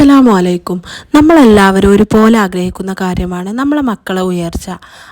അസ്സലാമു അലൈക്കും നമ്മളെല്ലാവരും ഒരുപോലെ ആഗ്രഹിക്കുന്ന കാര്യമാണ് നമ്മളെ മക്കളെ ഉയർച്ച.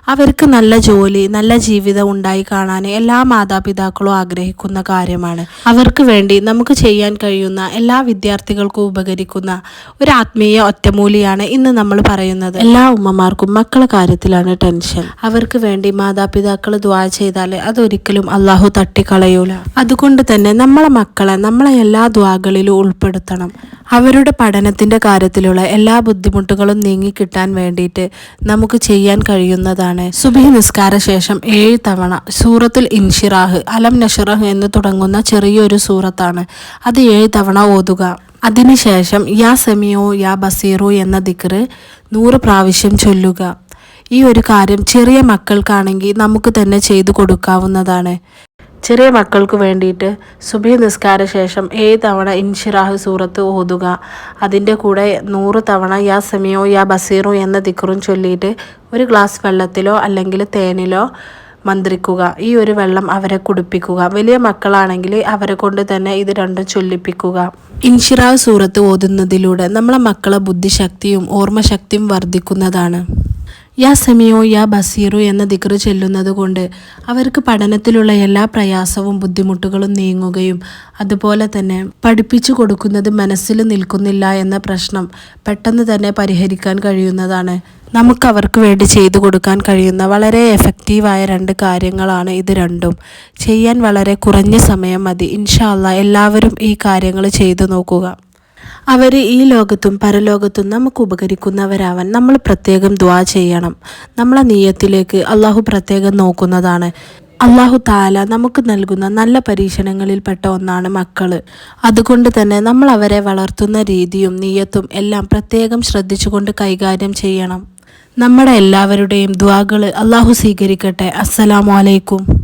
അവർക്ക് നല്ല ജോലി നല്ല ജീവിതം ഉണ്ടായി കാണാൻ എല്ലാ മാതാപിതാക്കളും ആഗ്രഹിക്കുന്ന കാര്യമാണ്. അവർക്ക് വേണ്ടി നമുക്ക് ചെയ്യാൻ കഴിയുന്ന എല്ലാ വിദ്യാർത്ഥികൾക്കും ഉപകരിക്കുന്ന ഒരു ആത്മീയ ഒറ്റമൂലിയാണ് ഇന്ന് നമ്മൾ പറയുന്നത്. എല്ലാ ഉമ്മമാർക്കും മക്കളെ കാര്യത്തിലാണ് ടെൻഷൻ. അവർക്ക് വേണ്ടി മാതാപിതാക്കൾ ദ്വാ ചെയ്താൽ അതൊരിക്കലും അള്ളാഹു തട്ടിക്കളയൂല. അതുകൊണ്ട് തന്നെ നമ്മളെ മക്കളെ നമ്മളെ എല്ലാ ദ്വാകളിലും ഉൾപ്പെടുത്തണം. അവരുടെ പഠനത്തിന്റെ കാര്യത്തിലുള്ള എല്ലാ ബുദ്ധിമുട്ടുകളും നീങ്ങിക്കിട്ടാൻ വേണ്ടിയിട്ട് നമുക്ക് ചെയ്യാൻ കഴിയുന്നതാണ്. സുബി നിസ്കാര ശേഷം ഏഴ് തവണ സൂറത്തുൽ ഇൻഷിറാഹ് അലം നഷറഹ് എന്ന് തുടങ്ങുന്ന ചെറിയൊരു സൂറത്താണ്. അത് ഏഴ് തവണ ഓതുക. അതിനുശേഷം യാ സെമിയോ യാ ബസീറോ എന്ന ദിക്റ് നൂറ് പ്രാവശ്യം ചൊല്ലുക. ഈ ഒരു കാര്യം ചെറിയ മക്കൾക്കാണെങ്കിൽ നമുക്ക് തന്നെ ചെയ്തു കൊടുക്കാവുന്നതാണ്. ചെറിയ മക്കൾക്ക് വേണ്ടിയിട്ട് സുബി നിസ്കാര ശേഷം ഏഴ് തവണ ഇൻഷിറാഹ് സൂറത്ത് ഓതുക. അതിന്റെ കൂടെ നൂറ് തവണ യാ സെമിയോ യാ ബസീറോ എന്ന ദിക്കറും ചൊല്ലിയിട്ട് ഒരു ഗ്ലാസ് വെള്ളത്തിലോ അല്ലെങ്കിൽ തേനിലോ മന്ത്രിക്കുക. ഈ ഒരു വെള്ളം അവരെ കുടിപ്പിക്കുക. വലിയ മക്കളാണെങ്കിൽ അവരെ കൊണ്ട് തന്നെ ഇത് രണ്ടും ചൊല്ലിപ്പിക്കുക. ഇൻഷിറാവ് സൂറത്ത് ഓതുന്നതിലൂടെ നമ്മളെ മക്കളെ ബുദ്ധിശക്തിയും ഓർമ്മശക്തിയും വർദ്ധിക്കുന്നതാണ്. യാ സെമിയോ യാ ബസീറോ എന്ന ദിക്റ് ചെല്ലുന്നത് കൊണ്ട് അവർക്ക് പഠനത്തിലുള്ള എല്ലാ പ്രയാസവും ബുദ്ധിമുട്ടുകളും നീങ്ങുകയും അതുപോലെ തന്നെ പഠിപ്പിച്ചു കൊടുക്കുന്നത് മനസ്സിൽ നിൽക്കുന്നില്ല എന്ന പ്രശ്നം പെട്ടെന്ന് തന്നെ പരിഹരിക്കാൻ കഴിയുന്നതാണ്. നമുക്ക് അവർക്ക് വേണ്ടി ചെയ്തു കൊടുക്കാൻ കഴിയുന്ന വളരെ എഫക്റ്റീവായ രണ്ട് കാര്യങ്ങളാണ് ഇത് രണ്ടും. ചെയ്യാൻ വളരെ കുറഞ്ഞ സമയം മതി. ഇൻഷാല്ല എല്ലാവരും ഈ കാര്യങ്ങൾ ചെയ്തു നോക്കുക. അവർ ഈ ലോകത്തും പരലോകത്തും നമുക്ക് ഉപകരിക്കുന്നവരാവാൻ നമ്മൾ പ്രത്യേകം ദ്വാ ചെയ്യണം. നമ്മളെ നീയത്തിലേക്ക് അള്ളാഹു പ്രത്യേകം നോക്കുന്നതാണ്. അള്ളാഹു താല നമുക്ക് നൽകുന്ന നല്ല പരീക്ഷണങ്ങളിൽപ്പെട്ട ഒന്നാണ് മക്കൾ അതുകൊണ്ട് തന്നെ നമ്മൾ അവരെ വളർത്തുന്ന രീതിയും നീയത്തും എല്ലാം പ്രത്യേകം ശ്രദ്ധിച്ചുകൊണ്ട് കൈകാര്യം ചെയ്യണം. നമ്മുടെ എല്ലാവരുടെയും ദ്വാകൾ അള്ളാഹു സ്വീകരിക്കട്ടെ. അസ്സലാമു അലൈക്കും.